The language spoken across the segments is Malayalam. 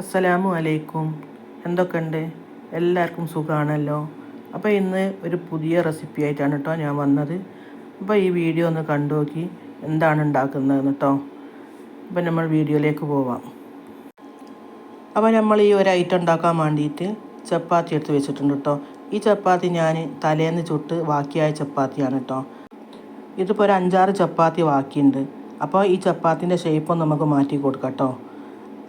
അസ്സലാമു അലൈക്കും. എന്തൊക്കെയുണ്ട്? എല്ലാവർക്കും സുഖമാണല്ലോ അപ്പോൾ ഇന്ന് ഒരു പുതിയ റെസിപ്പി ആയിട്ടാണ് കേട്ടോ ഞാൻ വന്നത്. അപ്പോൾ ഈ വീഡിയോ ഒന്ന് കണ്ടു നോക്കി എന്താണ് ഉണ്ടാക്കുന്നതെന്ന് കേട്ടോ അപ്പോൾ നമ്മൾ വീഡിയോയിലേക്ക് പോവാം. അപ്പോൾ നമ്മൾ ഈ ഒരു ഐറ്റം ഉണ്ടാക്കാൻ വേണ്ടിയിട്ട് ചപ്പാത്തി എടുത്ത് വെച്ചിട്ടുണ്ട് കേട്ടോ ഈ ചപ്പാത്തി ഞാൻ തലേന്ന് ചുട്ട് ബാക്കിയായ ചപ്പാത്തിയാണ് കേട്ടോ ഇതിപ്പോൾ ഒരു അഞ്ചാറ് ചപ്പാത്തി ബാക്കിയുണ്ട്. അപ്പോൾ ഈ ചപ്പാത്തിന്റെ ഷേപ്പ് നമുക്ക് മാറ്റി കൊടുക്കാം കേട്ടോ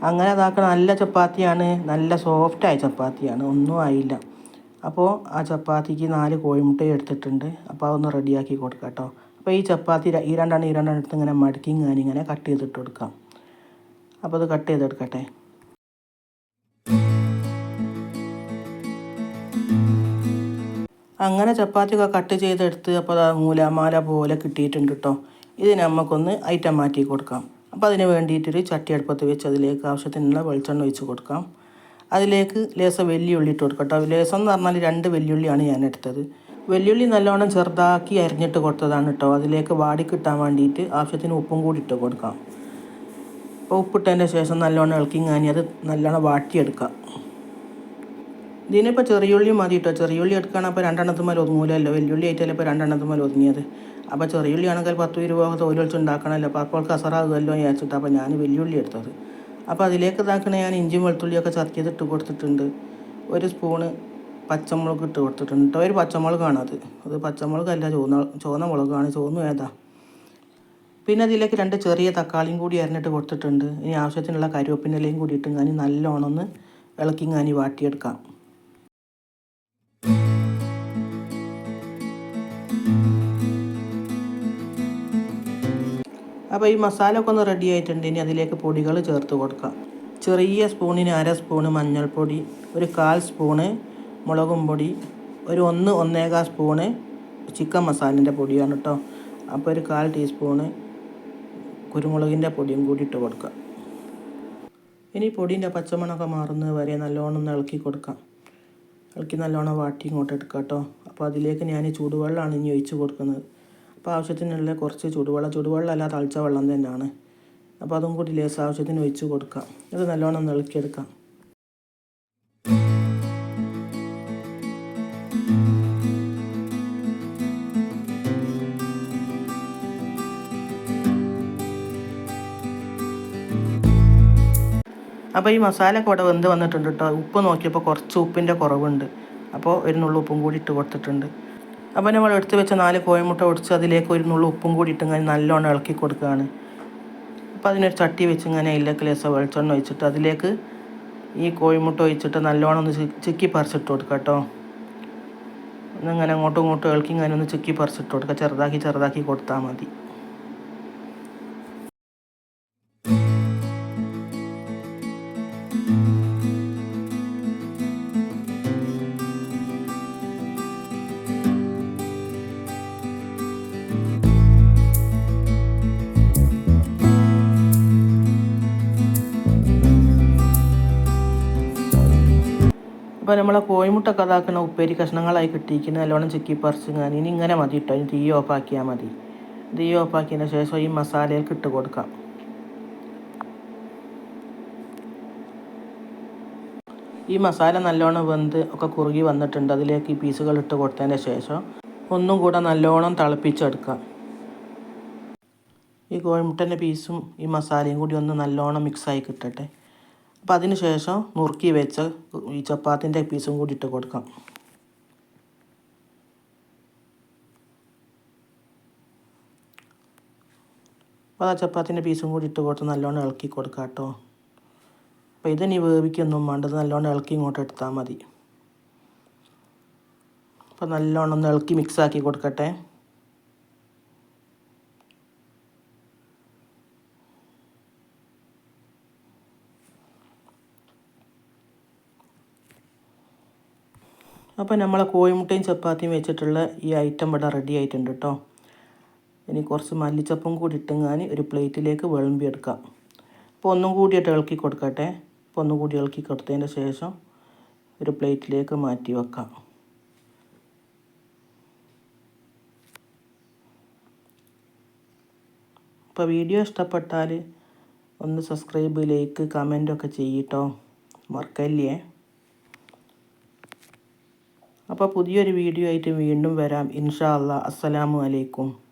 അങ്ങനെ അതാക്കണ നല്ല ചപ്പാത്തിയാണ് നല്ല സോഫ്റ്റായ ചപ്പാത്തിയാണ് ഒന്നും ആയില്ല. അപ്പോൾ ആ ചപ്പാത്തിക്ക് നാല് കോഴിമുട്ട എടുത്തിട്ടുണ്ട്. അപ്പോൾ അതൊന്ന് റെഡിയാക്കി കൊടുക്കാം കേട്ടോ. അപ്പോൾ ഈ ചപ്പാത്തി ഈ രണ്ടെണ്ണം ഈ രണ്ടെണ്ണം എടുത്ത് ഇങ്ങനെ മടക്കി ഞാൻ ഇങ്ങനെ കട്ട് ചെയ്തിട്ട് കൊടുക്കാം. അപ്പോൾ അത് കട്ട് ചെയ്തെടുക്കട്ടെ അങ്ങനെ ചപ്പാത്തിയൊക്കെ കട്ട് ചെയ്തെടുത്ത് അപ്പോൾ അത് മൂലമാല പോലെ കിട്ടിയിട്ടുണ്ട് കേട്ടോ. ഇത് നമുക്കൊന്ന് ഐറ്റം മാറ്റി കൊടുക്കാം. അപ്പോൾ അതിന് വേണ്ടിയിട്ടൊരു ചട്ടി അടുപ്പത്ത് വെച്ച് അതിലേക്ക് ആവശ്യത്തിനുള്ള വെളിച്ചെണ്ണ ഒഴിച്ച് കൊടുക്കാം. അതിലേക്ക് ലേസം വെല്ലുള്ളി ഇട്ട് കൊടുക്കാം കേട്ടോ. ലേസം എന്ന് പറഞ്ഞാൽ രണ്ട് വെല്ലുള്ളിയാണ് ഞാൻ എടുത്തത്. വെല്ലുള്ളി നല്ലോണം ചെറുതാക്കി അരിഞ്ഞിട്ട് കൊടുത്തതാണ് കേട്ടോ. അതിലേക്ക് വാടി കിട്ടാൻ വേണ്ടിയിട്ട് ആവശ്യത്തിന് ഉപ്പും കൂടി ഇട്ട് കൊടുക്കാം. അപ്പോൾ ഉപ്പിട്ടതിന്റെ ശേഷം നല്ലോണം ഇളക്കി ഞാനി അത് നല്ലോണം വാട്ടിയെടുക്കാം. ഇതിനിപ്പോൾ ചെറിയുള്ളി മതി കേട്ടോ. ചെറിയുള്ളി എടുക്കുകയാണെങ്കിൽ അപ്പോൾ രണ്ടെണ്ണത്തുമ്മൽ ഒതുങ്ങൂലല്ലോ. വെല്ലുള്ളി ആയിട്ടല്ലേ ഇപ്പോൾ രണ്ടെണ്ണത്തുമ്മൽ ഒതുങ്ങിയത്? അപ്പോൾ ചെറിയുള്ളി ആണെങ്കിൽ പത്ത് രൂപ തോലി വെച്ച് ഉണ്ടാക്കണമല്ലോ. അപ്പോൾ അപ്പോൾ കസറാകുമല്ലോ വിചാരിച്ചിട്ട് അപ്പോൾ ഞാൻ വലിയുള്ളി എടുത്തത്. അപ്പോൾ അതിലേക്ക് ഇതാക്കണ ഞാൻ ഇഞ്ചിയും വെളുത്തുള്ളിയൊക്കെ ചതച്ച് ചെയ്തിട്ട് കൊടുത്തിട്ടുണ്ട്. ഒരു സ്പൂണ് പച്ചമുളക് ഇട്ട് കൊടുത്തിട്ടുണ്ട് കേട്ടോ. ഒരു പച്ചമുളകാണ് അത്. അത് പച്ചമുളകല്ല ചുവന്ന ചുവന്ന മുളകാണ്. ചുവന്നു ഏതാ പിന്നെ അതിലേക്ക് രണ്ട് ചെറിയ തക്കാളിയും കൂടി അരിഞ്ഞിട്ട് കൊടുത്തിട്ടുണ്ട്. ഇനി ആവശ്യത്തിനുള്ള കരുവേപ്പിനിലയും കൂടി ഇട്ട് ഞാൻ നല്ലോണം ഒന്ന് ഇളക്കി ഞാൻ വാട്ടിയെടുക്കാം. അപ്പോൾ ഈ മസാല ഒക്കെ ഒന്ന് റെഡി ആയിട്ടുണ്ട്. ഇനി അതിലേക്ക് പൊടികൾ ചേർത്ത് കൊടുക്കാം. ചെറിയ സ്പൂണിന് അര സ്പൂണ് മഞ്ഞൾപ്പൊടി ഒരു കാൽ സ്പൂണ് മുളകും പൊടി ഒരു ഒന്ന് ഒന്നേകാൽ സ്പൂണ് ചിക്കൻ മസാലിന്റെ പൊടിയാണ് കേട്ടോ അപ്പോൾ ഒരു കാൽ ടീസ്പൂണ് കുരുമുളകിന്റെ പൊടിയും കൂടി ഇട്ട് കൊടുക്കാം. ഇനി പൊടീന്റെ പച്ചമണമൊക്കെ മാറുന്നത് വരെ നല്ലോണം ഒന്ന് ഇളക്കി കൊടുക്കാം. ഇളക്കി നല്ലോണം വാട്ടി ഇങ്ങോട്ട് എടുക്കാം കേട്ടോ അപ്പോൾ അതിലേക്ക് ഞാൻ ചൂടുവെള്ളമാണ് ഇനി ഒഴിച്ച് കൊടുക്കുന്നത്. അപ്പോൾ ആവശ്യത്തിനുള്ള കുറച്ച് ചൂടുവെള്ളം ചൂടുവെള്ളം അല്ല തളിച്ച വെള്ളം തന്നെയാണ്. അപ്പോൾ അതും കൂടി ലേസ് ആവശ്യത്തിന് ഒഴിച്ച് കൊടുക്കാം. ഇത് നല്ലോണം നിളക്കിയെടുക്കാം. അപ്പോൾ ഈ മസാല കൂടെ വെന്ത് വന്നിട്ടുണ്ട് കേട്ടോ. ഉപ്പ് നോക്കിയപ്പോൾ കുറച്ച് ഉപ്പിന്റെ കുറവുണ്ട്. അപ്പോൾ ഒരു നുള്ളുപ്പും കൂടി ഇട്ട് കൊടുത്തിട്ടുണ്ട്. അപ്പോൾ നമ്മൾ എടുത്ത് വെച്ച നാല് കോഴിമുട്ട ഒടിച്ച് അതിലേക്ക് ഒരു നുള്ളു ഉപ്പും കൂടി ഇട്ട് ഇങ്ങനെ നല്ലോണം ഇളക്കി കൊടുക്കുകയാണ്. അപ്പോൾ അതിനൊരു ചട്ടി വെച്ച് ഇങ്ങനെ അതിലേക്ക് ലേസം വെളിച്ചെണ്ണ ഒഴിച്ചിട്ട് അതിലേക്ക് ഈ കോഴിമുട്ട ഒഴിച്ചിട്ട് നല്ലോണം ഒന്ന് ചിക്കി പറിച്ചിട്ട് കൊടുക്കുക കേട്ടോ. ഒന്നിങ്ങനെ അങ്ങോട്ടും ഇങ്ങോട്ടും ഇളക്കി ഇങ്ങനെ ഒന്ന് ചിക്കി പറിച്ചിട്ട് കൊടുക്കുക. ചെറുതാക്കി ചെറുതാക്കി കൊടുത്താൽ മതി. അപ്പോൾ നമ്മളെ കോഴിമുട്ടൊക്കെ അതാക്കുന്ന ഉപ്പേരി കഷ്ണങ്ങളായി കിട്ടിയിരിക്കുന്ന നല്ലോണം ചിക്കി പറിച്ച് ഞാൻ ഇനി ഇങ്ങനെ മതി കേട്ടോ ഇനി തീ ഓഫാക്കിയാൽ മതി. തീ ഓഫാക്കിയതിന് ശേഷം ഈ മസാലയിൽ ഇട്ട് കൊടുക്കാം. ഈ മസാല നല്ലോണം വെന്ത് ഒക്കെ കുറുകി വന്നിട്ടുണ്ട്. അതിലേക്ക് ഈ പീസുകൾ ഇട്ട് കൊടുത്തതിന് ശേഷം ഒന്നും കൂടെ നല്ലോണം തിളപ്പിച്ചെടുക്കാം. ഈ കോഴിമുട്ടന്റെ പീസും ഈ മസാലയും കൂടി ഒന്ന് നല്ലോണം മിക്സായി കിട്ടട്ടെ. അപ്പോൾ അതിന് ശേഷം നുറുക്കി വെച്ച ഈ ചപ്പാത്തിന്റെ പീസും കൂടി ഇട്ട് കൊടുക്കാം. അപ്പോൾ ആ ചപ്പാത്തിന്റെ പീസും കൂടി ഇട്ട് കൊടുത്ത് നല്ലോണം ഇളക്കി കൊടുക്കാം കേട്ടോ. അപ്പോൾ ഇതിനി വേവിക്കൊന്നും വേണ്ടത് നല്ലോണം ഇളക്കി ഇങ്ങോട്ട് എടുത്താൽ മതി. അപ്പോൾ നല്ലോണം ഒന്ന് ഇളക്കി മിക്സാക്കി കൊടുക്കട്ടെ. അപ്പോൾ നമ്മളെ കോഴിമുട്ടയും ചപ്പാത്തിയും വെച്ചിട്ടുള്ള ഈ ഐറ്റം ഇവിടെ റെഡി ആയിട്ടുണ്ട് കേട്ടോ ഇനി കുറച്ച് മല്ലിച്ചപ്പും കൂടി ഇട്ടുങ്ങാൻ ഒരു പ്ലേറ്റിലേക്ക് വിളമ്പിയെടുക്കാം. അപ്പോൾ ഒന്നും കൂടിയിട്ട് ഇളക്കി കൊടുക്കട്ടെ. അപ്പോൾ ഒന്നും കൂടി ഇളക്കി കൊടുത്തതിന്റെ ശേഷം ഒരു പ്ലേറ്റിലേക്ക് മാറ്റി വെക്കാം. അപ്പോൾ വീഡിയോ ഇഷ്ടപ്പെട്ടാൽ ഒന്ന് സബ്സ്ക്രൈബ് ലൈക്ക് കമന്റൊക്കെ ചെയ്യട്ടോ മറക്കല്ലേ? അപ്പോൾ പുതിയൊരു വീഡിയോ ആയിട്ട് വീണ്ടും വരാം. ഇൻഷാ അല്ലാ അസ്സലാമു അലൈക്കും.